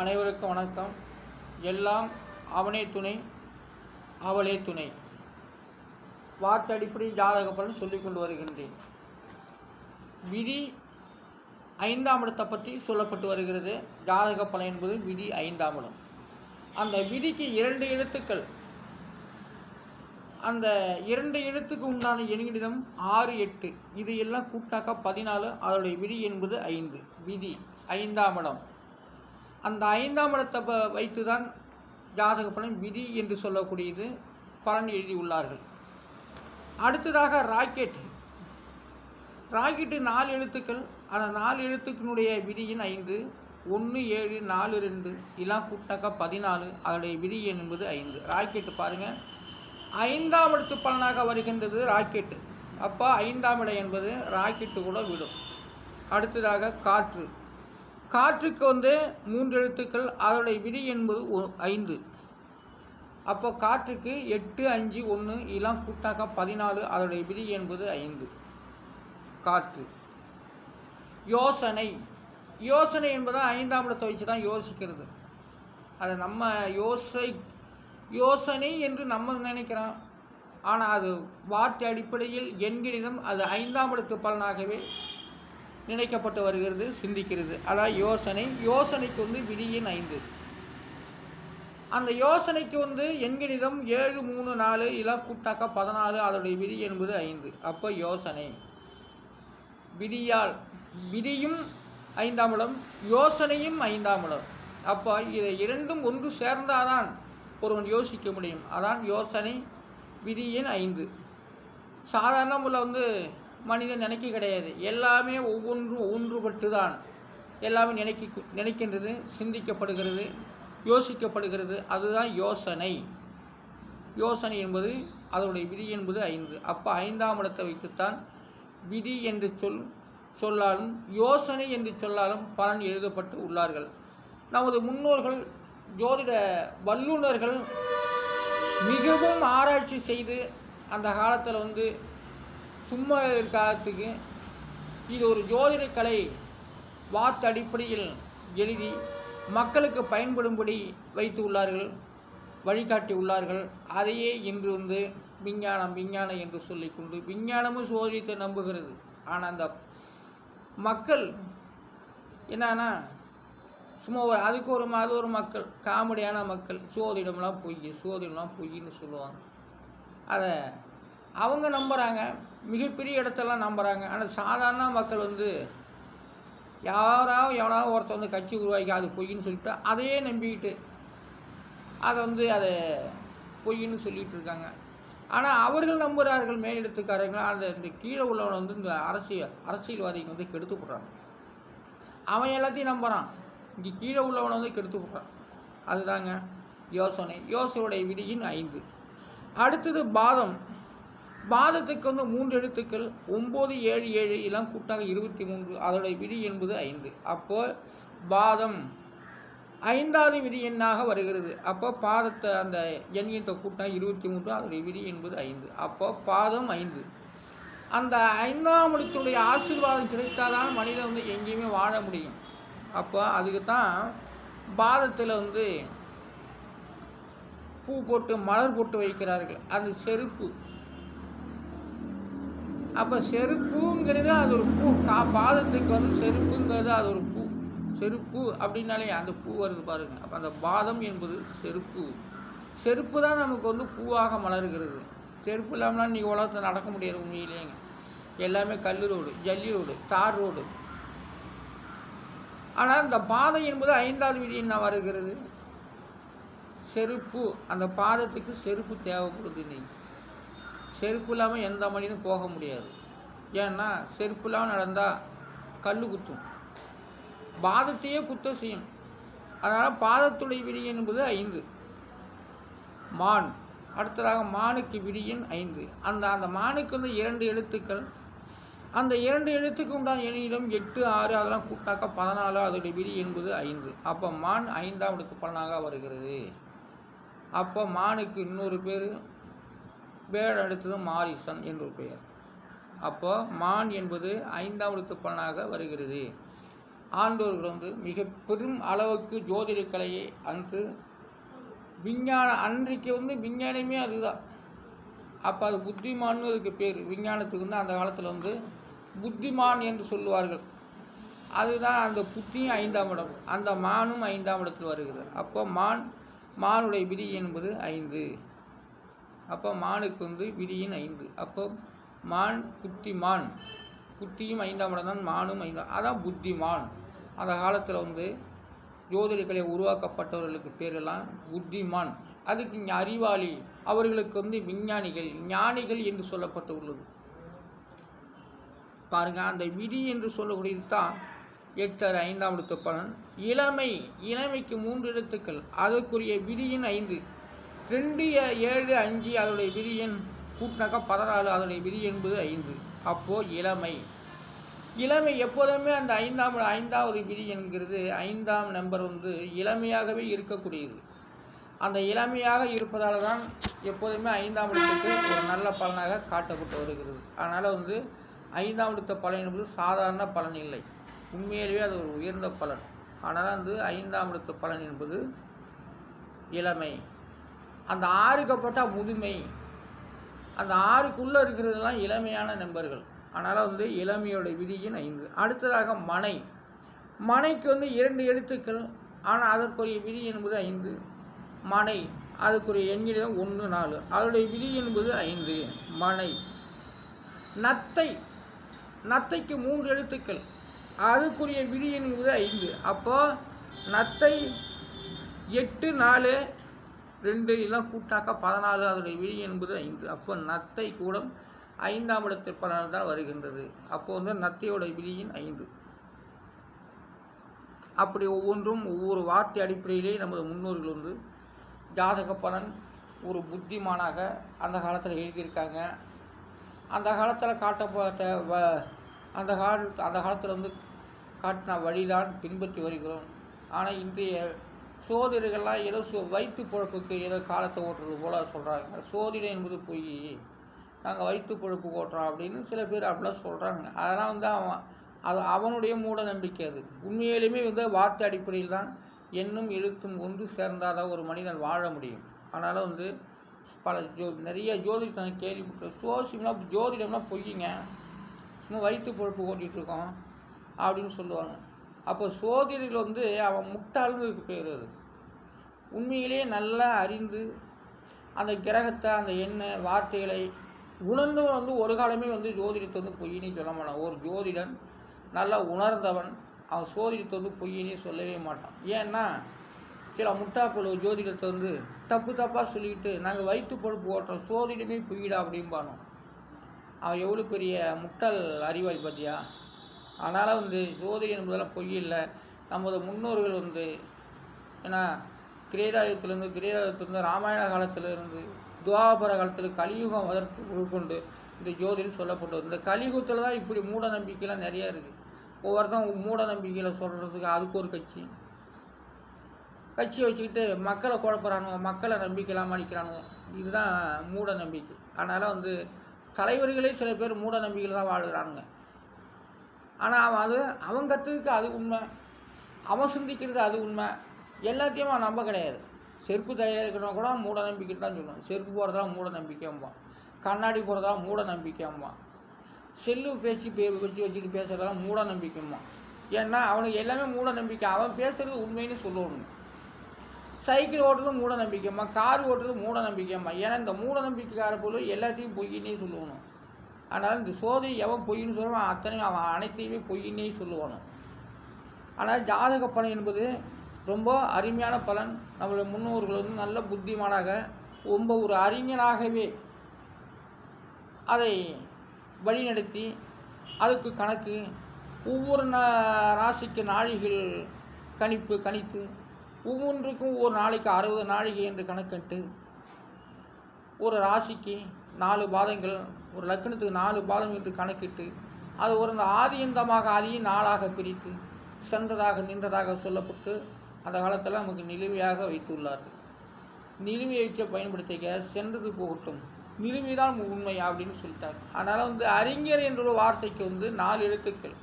அனைவருக்கும் வணக்கம். எல்லாம் அவனே துணை அவளே துணை. வார்த்தடிப்படை ஜாதக பலன் சொல்லிக் கொண்டு வருகின்றேன். விதி ஐந்தாம் இடத்தை பற்றி சொல்லப்பட்டு வருகிறது. ஜாதக பலன் என்பது விதி ஐந்தாம் இடம். அந்த விதிக்கு இரண்டு எழுத்துக்கள். அந்த இரண்டு எழுத்துக்கு உண்டான எண்ணிடம் ஆறு எட்டு. இது எல்லாம் கூட்டாக்கா பதினாலு அதோடைய விதி என்பது ஐந்து. விதி ஐந்தாம் இடம். அந்த ஐந்தாம் இடத்தை ப- வைத்துதான் ஜாதக பலன் விதி என்று சொல்லக்கூடியது பலன் எழுதியுள்ளார்கள் அடுத்ததாக ராக்கெட் ராக்கெட்டு நாலு எழுத்துக்கள். அந்த நாலு எழுத்துக்கினுடைய விதியின் ஐந்து ஒன்று ஏழு நாலு ரெண்டு இதெல்லாம் கூட்டாக்கா பதினாலு அதனுடைய விதி என்பது ஐந்து. ராக்கெட்டு பாருங்கள் ஐந்தாம் இடத்து பலனாக வருகின்றது ராக்கெட்டு. அப்போ ஐந்தாம் இடம் என்பது ராக்கெட்டு கூட விடும். அடுத்ததாக காற்று. காற்றுக்கு வந்து மூன்று எழுத்துக்கள் அதனுடைய விதி என்பது ஐந்து. அப்போ காற்றுக்கு எட்டு அஞ்சு ஒன்று இதெல்லாம் கூட்டாக்கா பதினாலு அதனுடைய விதி என்பது ஐந்து. காற்று. யோசனை. யோசனை என்பது ஐந்தாம் இடத்தை வச்சு தான் யோசிக்கிறது. அதை நம்ம யோசை யோசனை என்று நம்ம நினைக்கிறோம். ஆனால் அது வார்த்தை அடிப்படையில் எண்கிணிதம் அது ஐந்தாம் இடத்து பலனாகவே நினைக்கப்பட்டு வருகிறது சிந்திக்கிறது. அதான் யோசனை. யோசனைக்கு வந்து விதியின் ஐந்து. அந்த யோசனைக்கு வந்து எண்கணிதம் ஏழு மூணு நாலு இதெல்லாம் கூட்டாக்கா பதினாலு அதோடைய விதி என்பது ஐந்து. அப்போ யோசனை. விதியால் விதியும் ஐந்தாம் இடம் யோசனையும் ஐந்தாம் இடம். அப்போ இதை இரண்டும் ஒன்று சேர்ந்தாதான் ஒருவன் யோசிக்க முடியும். அதான் யோசனை விதியின் ஐந்து. சாதாரண முறையில் வந்து மனிதன் நினைக்க கிடையாது. எல்லாமே ஒவ்வொன்றும் ஒன்றுபட்டு தான் எல்லாமே நினைக்க நினைக்கின்றது சிந்திக்கப்படுகிறது யோசிக்கப்படுகிறது. அதுதான் யோசனை. யோசனை என்பது அதனுடைய விதி என்பது ஐந்து. அப்போ ஐந்தாம் இடத்தை வைத்துத்தான் விதி என்று சொல் சொல்லாலும் யோசனை என்று சொல்லாலும் பலன் எழுதப்பட்டு உள்ளார்கள். நமது முன்னோர்கள் ஜோதிட வல்லுநர்கள் மிகவும் ஆராய்ச்சி செய்து அந்த காலத்தில் வந்து சும்மா காலத்துக்கு இது ஒரு ஜோதிட கலை வார்த்தை அடிப்படையில் எழுதி மக்களுக்கு பயன்படும்படி வைத்து உள்ளார்கள் வழிகாட்டி உள்ளார்கள். அதையே இன்று வந்து விஞ்ஞானம் விஞ்ஞானம் என்று சொல்லிக்கொண்டு விஞ்ஞானமும் சோதித்தை நம்புகிறது. ஆனால் அந்த மக்கள் என்னன்னா சும்மா ஒரு அதுக்கு ஒரு அது ஒரு மக்கள் காமெடியான மக்கள். சோதிடம்லாம் பொய் சோதிடம்லாம் பொய்ன்னு சொல்லுவாங்க. அதை அவங்க நம்புகிறாங்க மிகப்பெரிய இடத்தெல்லாம் நம்புகிறாங்க ஆனால் சாதாரண மக்கள் வந்து யாராவது எவனாவது ஒருத்தன் வந்து கட்சி உருவாக்கி அது பொய்ன்னு சொல்லிட்டு அதையே நம்பிக்கிட்டு அதை வந்து அதை பொய்ன்னு சொல்லிகிட்டு இருக்காங்க. ஆனால் அவர்கள் நம்புகிறார்கள் மேலிடத்துக்காரர்கள் அந்த இந்த கீழே உள்ளவனை வந்து இந்த அரசியல் அரசியல்வாதிக்கு வந்து கெடுத்து போடுறாங்க அவன் எல்லாத்தையும் நம்புகிறான் இங்கே கீழே உள்ளவனை வந்து கெடுத்து போடுறான் அதுதாங்க யோசனை. யோசனையுடைய விதியின் ஐந்து. அடுத்தது பாதம். பாதத்துக்கு வந்து மூன்று எழுத்துக்கள் ஒம்பது ஏழு ஏழு எல்லாம் கூட்டாக இருபத்தி மூன்று. அதோடைய விதி என்பது ஐந்து. அப்போ பாதம் ஐந்தாவது விதி எண்ணாக வருகிறது. அப்போ பாதத்தை அந்த எண்ணியத்தை கூட்டாக இருபத்தி மூன்று அதோடைய விதி என்பது ஐந்து. அப்போ பாதம் ஐந்து. அந்த ஐந்தாம் இடத்துடைய ஆசீர்வாதம் கிடைத்தாதான் மனிதன் வந்து எங்கேயுமே வாழ முடியும். அப்போ அதுக்கு தான் பாதத்தில் வந்து பூ போட்டு மலர் போட்டு வைக்கிறார்கள். அந்த செருப்பு. அப்போ செருப்புங்கிறது அது ஒரு பூ. கா பாதத்துக்கு வந்து செருப்புங்கிறது அது ஒரு பூ. செருப்பு அப்படின்னாலே அந்த பூ வருது பாருங்க. அப்போ அந்த பாதம் என்பது செருப்பு. செருப்பு தான் நமக்கு வந்து பூவாக மலர்கிறது. செருப்பு இல்லாமலாம் நீ உலகத்தில் நடக்க முடியாது உண்மையிலேங்க. எல்லாமே கல் ரோடு ஜல்லி ரோடு தார் ரோடு. ஆனால் இந்த பாதை என்பது ஐந்தாவது விதி என்ன வருகிறது? செருப்பு. அந்த பாதத்துக்கு செருப்பு தேவைப்படுது நீ செருப்பு இல்லாமல் எந்த மனிதனும் போக முடியாது. ஏன்னா செருப்பு இல்லாமல் நடந்தால் கல் குத்தும். பாதத்தையே குத்த செய்யும். அதனால் பாதத்துடைய விதி என்பது ஐந்து. மான். அடுத்ததாக மானுக்கு விரியின் ஐந்து. அந்த அந்த மானுக்கு வந்து இரண்டு எழுத்துக்கள். அந்த இரண்டு எழுத்துக்கு உண்டான எண்ணிடம் எட்டு ஆறு அதெல்லாம் கூட்டாக்க பதினாலு. அதோடைய விதி என்பது ஐந்து. அப்போ மான் ஐந்தாம் இடத்து பலனாக வருகிறது. அப்போ மானுக்கு இன்னொரு பேர் வேட அடுத்தது மாரிசன் என்று பெயர். அப்போ மான் என்பது ஐந்தாம் எழுத்து பலனாக வருகிறது. ஆண்டோர்கள் வந்து மிக பெரும் அளவுக்கு ஜோதிட கலையை அன்று விஞ்ஞான அன்றைக்கு வந்து விஞ்ஞானமே அதுதான். அப்போ அது புத்திமான்னு அதுக்கு பேர். விஞ்ஞானத்துக்கு வந்து அந்த காலத்தில் வந்து புத்திமான் என்று சொல்லுவார்கள். அதுதான் அந்த புத்தியும் ஐந்தாம் இடம். அந்த மானும் ஐந்தாம் இடத்தில் வருகிறது. அப்போ மான் மானுடைய விதி என்பது ஐந்து. அப்போ மானுக்கு வந்து விதியின் ஐந்து. அப்போ மான் புத்திமான் புத்தியும் ஐந்தாம் இடம் தான் மானும் ஐந்தாம். அதான் புத்திமான் அந்த காலத்தில் வந்து ஜோதிடக்கலை உருவாக்கப்பட்டவர்களுக்கு பேரெல்லாம் புத்திமான் அதுக்கு இங்கே அறிவாளி. அவர்களுக்கு வந்து விஞ்ஞானிகள் ஞானிகள் என்று சொல்லப்பட்டுள்ளது. பாருங்க அந்த விதி என்று சொல்லக்கூடியது தான் எட்டர் ஐந்தாம் இடத்து பலன். இளமை இளமைக்கு மூன்று எழுத்துக்கள். அதற்குரிய விதியின் ஐந்து. ரெண்டு ஏழு அஞ்சு அதனுடைய விதி எண் கூட்டினாக்கா பதினாலு அதனுடைய விதி என்பது ஐந்து. அப்போது இளமை. இளமை எப்போதுமே அந்த ஐந்தாம் ஐந்தாவது விதி என்கிறது ஐந்தாம் நம்பர் வந்து இளமையாகவே இருக்கக்கூடியது. அந்த இளமையாக இருப்பதால் தான் எப்போதுமே ஐந்தாம் இடத்துக்கு ஒரு நல்ல பலனாக காட்டப்பட்டு வருகிறது. அதனால் வந்து ஐந்தாம் இடத்த பலன் என்பது சாதாரண பலன் இல்லை. உண்மையிலேயே அது ஒரு உயர்ந்த பலன். ஆனால் வந்து ஐந்தாம் இடத்த பலன் என்பது இளமை. அந்த ஆறுக்கு போட்டால் முதுமை. அந்த ஆறுக்குள்ளே இருக்கிறதுலாம் இளமையான நம்பர்கள் அதனால் வந்து இளமையோட விதியின் ஐந்து அடுத்ததாக மனை. மனைக்கு வந்து இரண்டு எழுத்துக்கள். ஆனால் அதற்குரிய விதி என்பது ஐந்து. மனை. அதுக்குரிய எண்ணிடம் ஒன்று நாலு. அதனுடைய விதி என்பது ஐந்து. மனை. நத்தை. நத்தைக்கு மூன்று எழுத்துக்கள். அதுக்குரிய விதி என்பது ஐந்து. அப்போ நத்தை எட்டு நாலு ரெண்டு எல்லாம் கூட்டாக்க பதினாலு அதனுடைய விதி என்பது ஐந்து. அப்போ நத்தை கூட ஐந்தாம் இடத்தை பலனால் தான் வருகின்றது. அப்போ வந்து நத்தையோட விதியின் ஐந்து. அப்படி ஒவ்வொன்றும் ஒவ்வொரு வார்த்தை அடிப்படையிலே நமது முன்னோர்கள் வந்து ஜாதக பலன் ஒரு புத்திமானாக அந்த காலத்தில் எழுதியிருக்காங்க. அந்த காலத்தில் காட்டப்பட்ட வ அந்த கால அந்த காலத்தில் வந்து காட்டின வழிதான் பின்பற்றி வருகிறோம். ஆனால் இன்றைய சோதிடர்கள்லாம் ஏதோ சோ வயிற்று பொழப்புக்கு ஏதோ காலத்தை ஓட்டுறது போல சொல்கிறாங்க சோதிடம் என்பது பொய். நாங்கள் வயிற்று பொழப்பு ஓட்டுறோம் அப்படின்னு சில பேர் அப்படிலாம் சொல்கிறாங்க அதெல்லாம் வந்து அவன் அது அவனுடைய மூட நம்பிக்கை அது. உண்மையிலுமே வந்து வார்த்தை அடிப்படையில் தான் எண்ணும் எழுத்தும் ஒன்று சேர்ந்தாதான் ஒரு மனிதன் வாழ முடியும். அதனால் வந்து பல ஜோ நிறைய ஜோதிடம் கேள்விப்பட்ட சோசியம்லாம் ஜோதிடம்லாம் பொய்யுங்க சும்மா வயிற்று பொழப்பு ஓட்டிகிட்டு இருக்கோம் அப்படின்னு சொல்லுவாங்க. அப்போ சோதிடர்கள் வந்து அவன் முட்டாளுங்கிறதுக்கு பேர் அது. உண்மையிலேயே நல்லா அறிந்து அந்த கிரகத்தை அந்த எண்ணெய் வார்த்தைகளை உணர்ந்தவன் வந்து ஒரு காலமே வந்து ஜோதிடத்தை வந்து பொய்யின்னு சொல்ல மாட்டான். ஒரு ஜோதிடன் நல்லா உணர்ந்தவன் அவன் சோதிடத்தை வந்து பொய்யினே சொல்லவே மாட்டான். ஏன்னா சில முட்டாப்புல ஜோதிடத்தை வந்து தப்பு தப்பாக சொல்லிக்கிட்டு நாங்கள் வயிற்று பொழுப்பு ஓட்டுறோம் சோதிடமே பொய்யிடா அப்படிம்பானோ. அவன் எவ்வளோ பெரிய முட்டாள் அறிவாளி பார்த்தியா அதனால் வந்து ஜோதிடம் என்பதெல்லாம் பொய் இல்லை. நமது முன்னோர்கள் வந்து ஏன்னா கிரேதாயுகத்திலேருந்து கிரேதாயுகத்திலேருந்து ராமாயண காலத்திலிருந்து துவாபர காலத்தில் கலியுகம் அதற்கு உட்கொண்டு இந்த ஜோதிடம் சொல்லப்பட்டு இந்த கலியுகத்தில் தான் இப்படி மூட நம்பிக்கைலாம் நிறைய இருக்குது ஒவ்வொருத்தன் மூட நம்பிக்கையில் சொல்கிறதுக்கு அதுக்கு ஒரு கட்சி. கட்சியை வச்சுக்கிட்டு மக்களை குழப்பறானுங்க மக்களை நம்பிக்கையெல்லாம் அடிக்கிறானுங்க இதுதான் மூட நம்பிக்கை. அதனால் வந்து தலைவர்களே சில பேர் மூட நம்பிக்கையில் தான் வாழ்கிறானுங்க. ஆனால் அவன் அது அவன் கற்றுக்கு அது உண்மை. அவன் சிந்திக்கிறது அது உண்மை. எல்லாத்தையும் அவன் நம்ப கிடையாது. செருப்பு தயாரிக்கணும் கூட மூட நம்பிக்கை தான் சொல்லுவான். செருப்பு போகிறதா மூட நம்பிக்கைம்பான் கண்ணாடி போகிறதா மூட நம்பிக்கைம்பான் செல்லு பேசி பே வச்சு வச்சுட்டு பேசுகிறதெல்லாம் மூட நம்பிக்கைம்பான் ஏன்னா அவனுக்கு எல்லாமே மூட நம்பிக்கை. அவன் பேசுகிறது உண்மைன்னு சொல்லணும் சைக்கிள் ஓட்டுறது மூட நம்பிக்கைம்மா கார் ஓட்டுறது மூட நம்பிக்கைம்மா ஏன்னா இந்த மூட நம்பிக்கைக்கார பொருள் எல்லாத்தையும் பொய்யினே சொல்லணும் ஆனால் இந்த சோதனை எவன் பொய்ன்னு சொல்லுவான் அத்தனையும் அவன் அனைத்தையுமே பொய்ன்னே சொல்லுவானு. ஆனால் ஜாதக பலன் என்பது ரொம்ப அருமையான பலன். நம்மள முன்னோர்கள் வந்து நல்ல புத்திமானாக ரொம்ப ஒரு அறிஞனாகவே அதை வழிநடத்தி அதுக்கு கணக்கு ஒவ்வொரு ராசிக்கு நாழிகள் கணிப்பு கணித்து ஒவ்வொன்றுக்கும் ஒரு நாளைக்கு அறுபது நாழிகை என்று கணக்கிட்டு ஒரு ராசிக்கு நாலு பாதங்கள் ஒரு லக்னத்துக்கு நாலு பாதம் என்று கணக்கிட்டு அது ஒரு இந்த ஆதியந்தமாக அதையும் நாளாக பிரித்து சென்றதாக நின்றதாக சொல்லப்பட்டு அந்த காலத்தில் நமக்கு நிலுவையாக வைத்துள்ளார்கள். நிலுவை வச்ச பயன்படுத்திக்க சென்றது போகட்டும். நிலுவைதான் உண்மை அப்படின்னு சொல்லிட்டாங்க. அதனால் வந்து அறிஞர் என்ற ஒரு வார்த்தைக்கு வந்து நாலு எழுத்துக்கள்.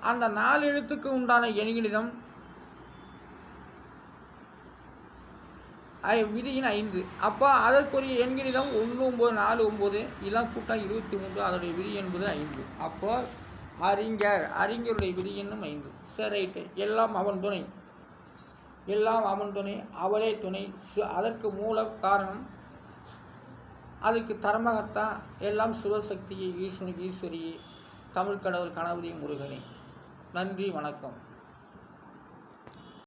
அந்த நாலு எழுத்துக்கு உண்டான எண்கணிதம் விதியின் ஐந்து. அப்போ அதற்குரிய எண்கணிதம் ஒன்று ஒம்பது நாலு ஒம்பது இதெல்லாம் கூட்டம் இருபத்தி மூன்று அதனுடைய விதி என்பது ஐந்து. அப்போ அறிஞர் அறிஞருடைய விதி என்னும் ஐந்து. சரி ரைட்டு. எல்லாம் அவன் துணை. எல்லாம் அவன் துணை அவளே துணை. சு- அதற்கு மூல காரணம் அதுக்கு தர்மகர்த்தா எல்லாம் சிவசக்தியை ஈஸ்வனுக்கு ஈஸ்வரியே தமிழ் கடவுள் கணபதி முருகனே. நன்றி வணக்கம்.